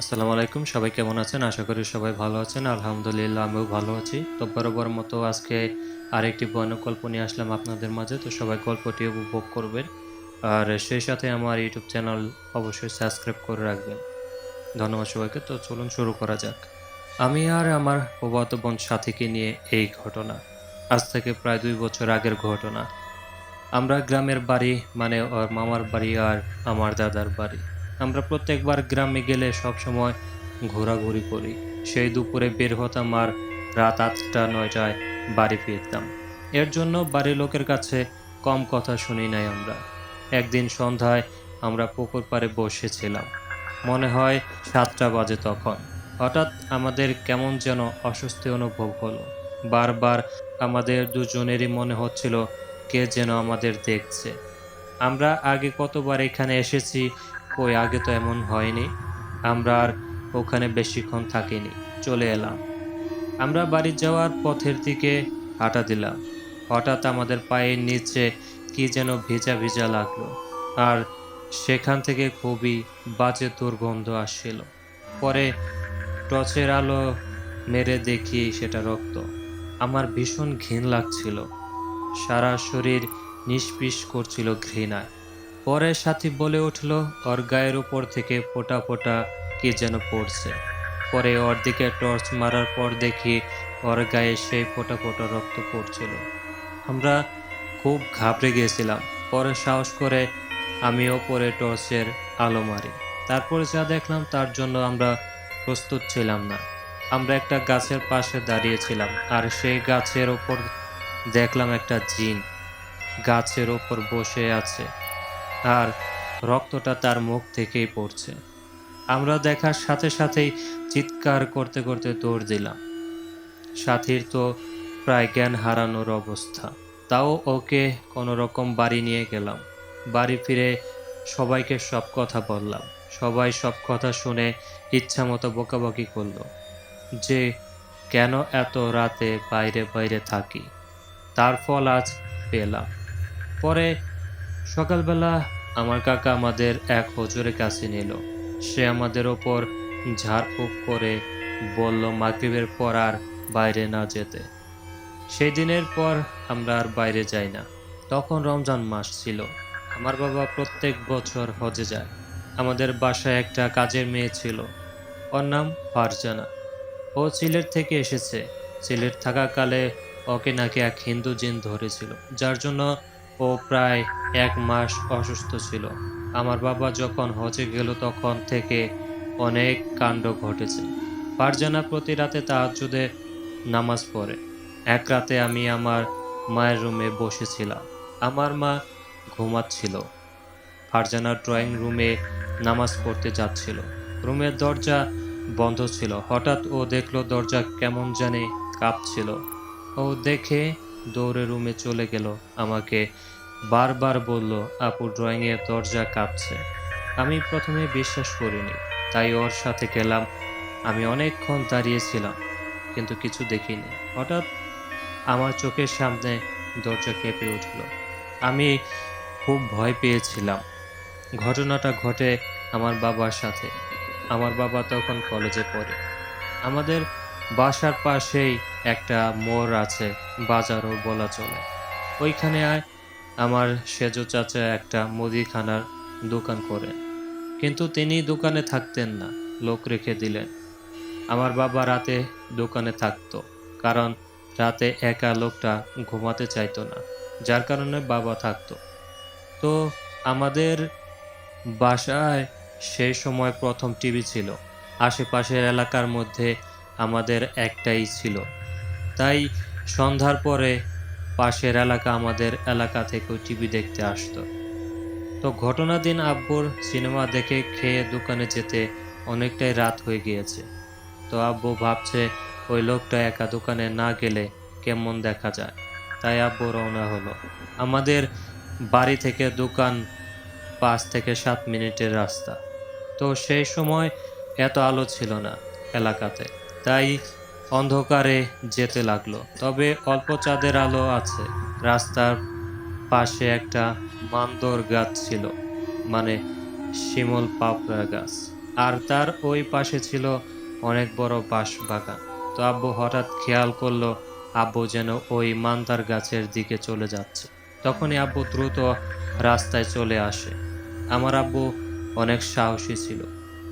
আসসালামু আলাইকুম, সবাই কেমন আছেন? আশা করি সবাই ভালো আছেন। আলহামদুলিল্লাহ, আমিও ভালো আছি। তো বরাবর মতো আজকে আরেকটি বর্ণ গল্প নিয়ে আসলাম আপনাদের মাঝে। তো সবাই গল্পটি উপভোগ করবেন। আর সেই সাথে আমার ইউটিউব চ্যানেল অবশ্যই সাবস্ক্রাইব করে রাখবেন। ধন্যবাদ সবাইকে। তো চলুন শুরু করা যাক। আমি আর আমার প্রবাত বোন সাথীকে নিয়ে এই ঘটনা। আজ থেকে প্রায় দুই বছর আগের ঘটনা। আমরা গ্রামের বাড়ি মানে ওর মামার বাড়ি আর আমার দাদার বাড়ি। আমরা প্রত্যেকবার গ্রামে গেলে সব সময় ঘোরাঘুরি করি। সেই দুপুরে বের হতাম আর রাত আটটা, নয়টায় বাড়ি ফিরতাম। এর জন্য বাড়ির লোকের কাছে কম কথা শুনি নাই আমরা। একদিন সন্ধ্যায় আমরা পুকুর পাড়ে বসেছিলাম। মনে হয় সাতটা বাজে তখন। হঠাৎ আমাদের কেমন যেন অস্বস্তি অনুভব হলো। বারবার আমাদের দুজনেরই মনে হচ্ছিল কে যেন আমাদের দেখছে। আমরা আগে কতবার এখানে এসেছি কই, আগে তো এমন হয়নি। আমরা আর ওখানে বেশিক্ষণ থাকিনি। চলে এলাম। আমরা বাড়ি যাওয়ার পথের দিকে হাঁটা দিলাম। হঠাৎ আমাদের পায়ের নিচে কি যেন ভেজা ভেজা লাগল। আর সেখান থেকে খুবই বাজে দুর্গন্ধ আসছিল। পরে টর্চের আলো মেরে দেখি সেটা রক্ত। আমার ভীষণ ঘিন লাগছিল। সারা শরীর নিষ্পিস করছিল ঘৃণায়। পরে সাথী বলে উঠল ওর গায়ের উপর থেকে ফোঁটা ফোঁটা কি যেন পড়ছে। পরে ওর দিকে টর্চ মারার পর দেখি ওর গায়ে সেই ফোঁটা ফোঁটা রক্ত পড়ছিল। আমরা খুব ঘাবড়ে গিয়েছিলাম। পরে সাহস করে আমি ওপরে টর্চের আলো মারি। তারপরে যা দেখলাম, তার জন্য আমরা প্রস্তুত ছিলাম না। আমরা একটা গাছের পাশে দাঁড়িয়েছিলাম, আর সেই গাছের ওপর দেখলাম একটা জিন গাছের ওপর বসে আছে। আর রক্তটা তার মুখ থেকেই পড়ছে। আমরা দেখার সাথে সাথেই চিৎকার করতে করতে দৌড় দিলাম। সাথীর তো প্রায় জ্ঞান হারানোর অবস্থা। তাও ওকে কোনো রকম বাড়ি নিয়ে গেলাম। বাড়ি ফিরে সবাইকে সব কথা বললাম। সবাই সব কথা শুনে ইচ্ছা মতো বকাবকি করল। যে কেন এত রাতে বাইরে বাইরে থাকি? তার ফল আজ পেলাম। পরে সকালবেলা আমার কাকা আমাদের এক হজুরের কাছে নিল। সে আমাদের ওপর ঝাড়ফুঁক করে বলল, মাগরিবের পর আর বাইরে না যেতে। সেই দিনের পর আমরা আর বাইরে যাই না। তখন রমজান মাস ছিল। আমার বাবা প্রত্যেক বছর হজে যায়। আমাদের বাসায় একটা কাজের মেয়ে ছিল। ওর নাম ফারজানা। ও সিলেট থেকে এসেছে। সিলেট থাকাকালে ওকে নাকি এক হিন্দু জিন ধরেছিল, যার জন্য ও প্রায় এক মাস অসুস্থ ছিল। আমার বাবা যখন হজে গেল তখন থেকে অনেক কাণ্ড ঘটেছে। ফারজানা প্রতি রাতে তাহাজুদে নামাজ পড়ে। এক রাতে আমি আমার মায়ের রুমে বসেছিলাম। আমার মা ঘুমাচ্ছিল। ফারজানা ড্রয়িং রুমে নামাজ পড়তে যাচ্ছিল। রুমের দরজা বন্ধ ছিল। হঠাৎ ও দেখল দরজা কেমন জানে কাঁপছিল। ও দেখে দৌড়ে রুমে চলে গেল। আমাকে বারবার বলল, আপু ড্রয়িংয়ের দরজা কাঁপছে। আমি প্রথমে বিশ্বাস করিনি, তাই ওর সাথে গেলাম। আমি অনেকক্ষণ দাঁড়িয়েছিলাম, কিন্তু কিছু দেখিনি। হঠাৎ আমার চোখের সামনে দরজা কেঁপে উঠল। আমি খুব ভয় পেয়েছিলাম। ঘটনাটা ঘটে আমার বাবার সাথে। আমার বাবা তখন কলেজে পড়ে। আমাদের বাসার পাশেই একটা মোড় আছে, বাজারও বলা চলে। ওইখানে আয়, আমার সেজো চাচা একটা মুদিখানার দোকান করেন কিন্তু তিনি দোকানে থাকতেন না, লোক রেখে দিলেন। আমার বাবা রাতে দোকানে থাকতো, কারণ রাতে একা লোকটা ঘুমাতে চাইতো না, যার কারণে বাবা থাকতো। তো আমাদের বাসায় সেই সময় প্রথম টিভি ছিল, আশেপাশের এলাকার মধ্যে আমাদের একটাই ছিল। তাই সন্ধ্যার পরে পাশের এলাকা আমাদের এলাকা থেকেও টিভি দেখতে আসতো। তো ঘটনা দিন আব্বুর সিনেমা দেখে খেয়ে দোকানে যেতে অনেকটাই রাত হয়ে গিয়েছে। তো আব্বু ভাবছে, ওই লোকটা একা দোকানে না গেলে কেমন দেখা যায়? তাই আব্বু রওনা হলো। আমাদের বাড়ি থেকে দোকান পাঁচ থেকে সাত মিনিটের রাস্তা। তো সেই সময় এত আলো ছিল না এলাকাতে। তাই অন্ধকারে যেতে লাগল। তবে অল্প চাঁদের আলো আছে। রাস্তার পাশে একটা মান্দর গাছ ছিল মানে শিমল পাপড়া গাছ। আর তার ওই পাশে ছিল অনেক বড় বাঁশ বাগান তো আব্বু হঠাৎ খেয়াল করল, আব্বু যেন ওই মান্দার গাছের দিকে চলে যাচ্ছে। তখনই আব্বু দ্রুত রাস্তায় চলে আসে। আমার আব্বু অনেক সাহসী ছিল।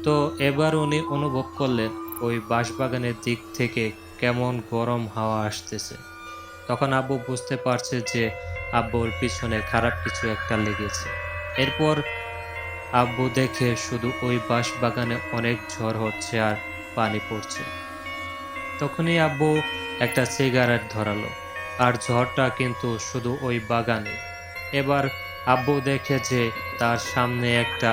তো এবার উনি অনুভব করলেন ওই বাঁশবাগানের দিক থেকে কেমন গরম হাওয়া আসতেছে। তখন আব্বু বুঝতে পারছে যে আব্বুর পিছনে খারাপ কিছু একটা লেগেছে। এরপর আব্বু দেখে শুধু ওই বাঁশবাগানে অনেক ঝড় হচ্ছে আর পানি পড়ছে। তখনই আব্বু একটা সিগারেট ধরালো, আর ঝড়টা কিন্তু শুধু ওই বাগানে। এবার আব্বু দেখে যে তার সামনে একটা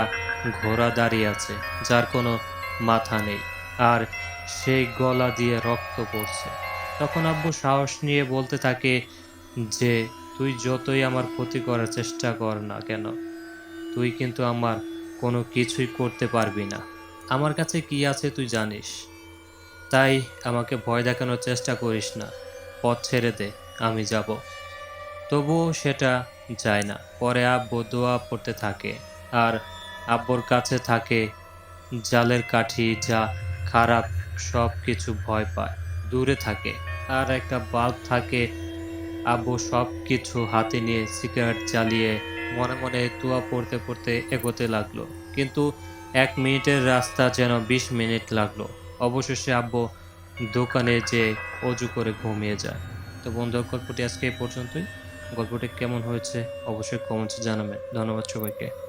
ঘোড়া দাঁড়িয়ে আছে, যার কোনো মাথা নেই। আর সেই গলা দিয়ে রক্ত পড়ছে। তখন আব্বু সাহস নিয়ে বলতে থাকে, যে, তুই যতই আমার ক্ষতি করার চেষ্টা কর না কেন, তুই কিন্তু আমার কোনো কিছুই করতে পারবি না। আমার কাছে কি আছে তুই জানিস? তাই আমাকে ভয় দেখানোর চেষ্টা করিস না। পথ ছেড়ে দে, আমি যাব। তবুও সেটা যায় না। পরে আব্বু দোয়া পড়তে থাকে। আর আব্বুর কাছে থাকে, জালের কাঠি যা খারাপ সব কিছু ভয় পায়, দূরে থাকে। আর একটা বাল্ব থাকে, আব্বু সব কিছু হাতে নিয়ে সিগারেট জ্বালিয়ে মনে মনে দোয়া পড়তে পড়তে এগোতে লাগল। কিন্তু এক মিনিটের রাস্তা যেন বিশ মিনিট লাগল। অবশেষে আব্বু দোকানে যে অজু করে ঘুমিয়ে যায়। তো বন্ধু, গল্পটি আজকে এই পর্যন্তই। গল্পটি কেমন হয়েছে অবশ্যই কমেন্টসে জানাবেন। ধন্যবাদ সবাইকে।